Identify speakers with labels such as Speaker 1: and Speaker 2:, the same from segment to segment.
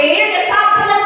Speaker 1: ഏഴ് ദശാബ്ദങ്ങൾ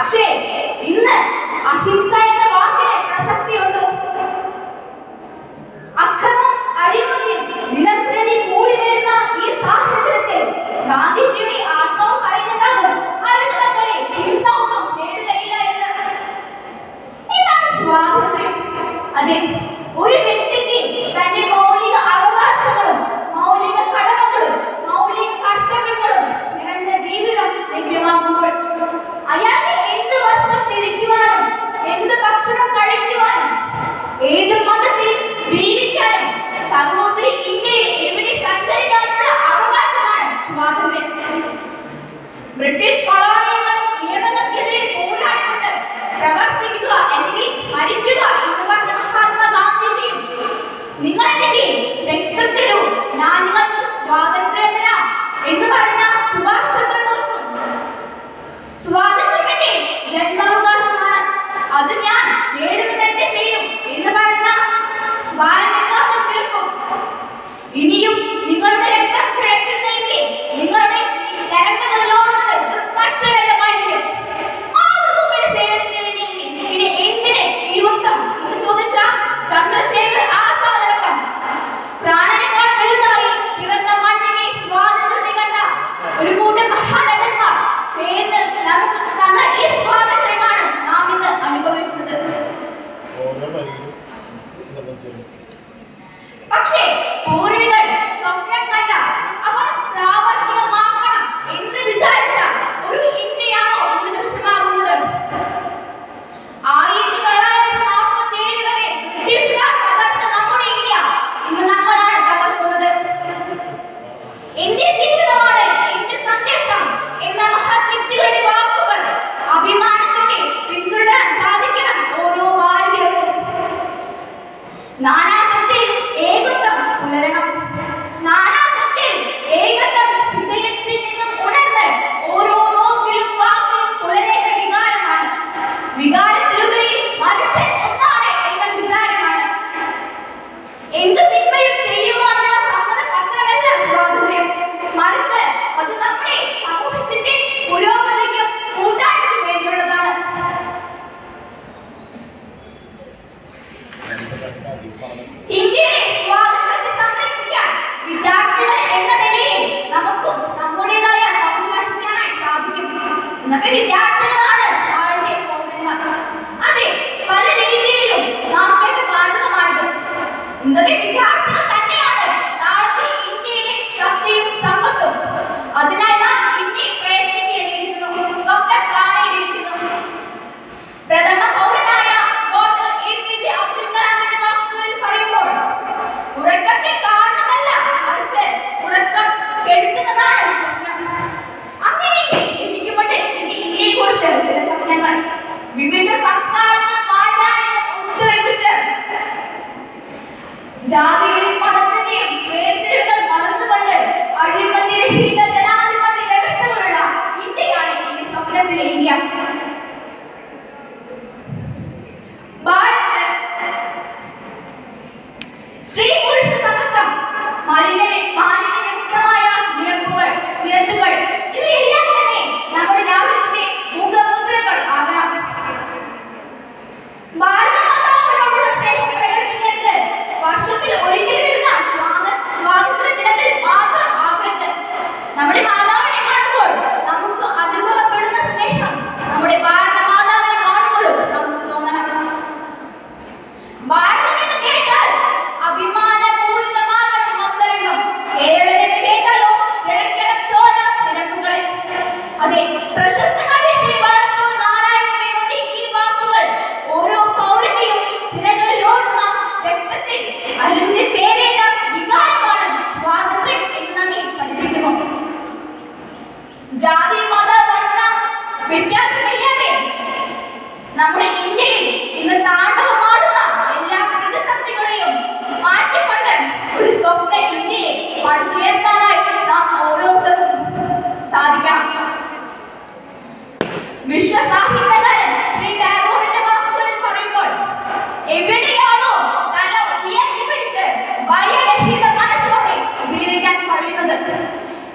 Speaker 1: പക്ഷേ ഇന്ന് അഹിംസ അത് ഞാൻ നേടുക തന്നെ ചെയ്യും എന്ന് പറഞ്ഞ വായനക്കാർ ഇനിയും നിങ്ങളുടെ രക്തം विद्यार्थी जागीर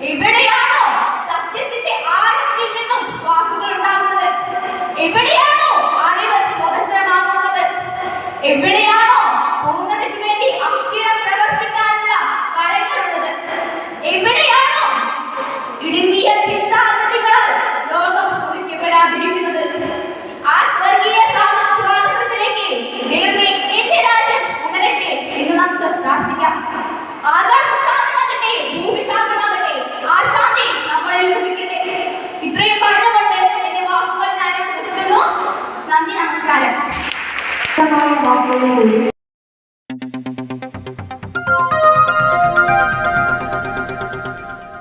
Speaker 1: ഇവിടെയാണോ സത്യത്തിന്റെ ആഴത്തിൽ നിന്നും വാക്കുകൾ ഉണ്ടാകുന്നത്? ഇവിടെയാണോ അറിവ് സ്വതന്ത്രമാകുന്നത് എവിടെയാണോ
Speaker 2: Hallelujah.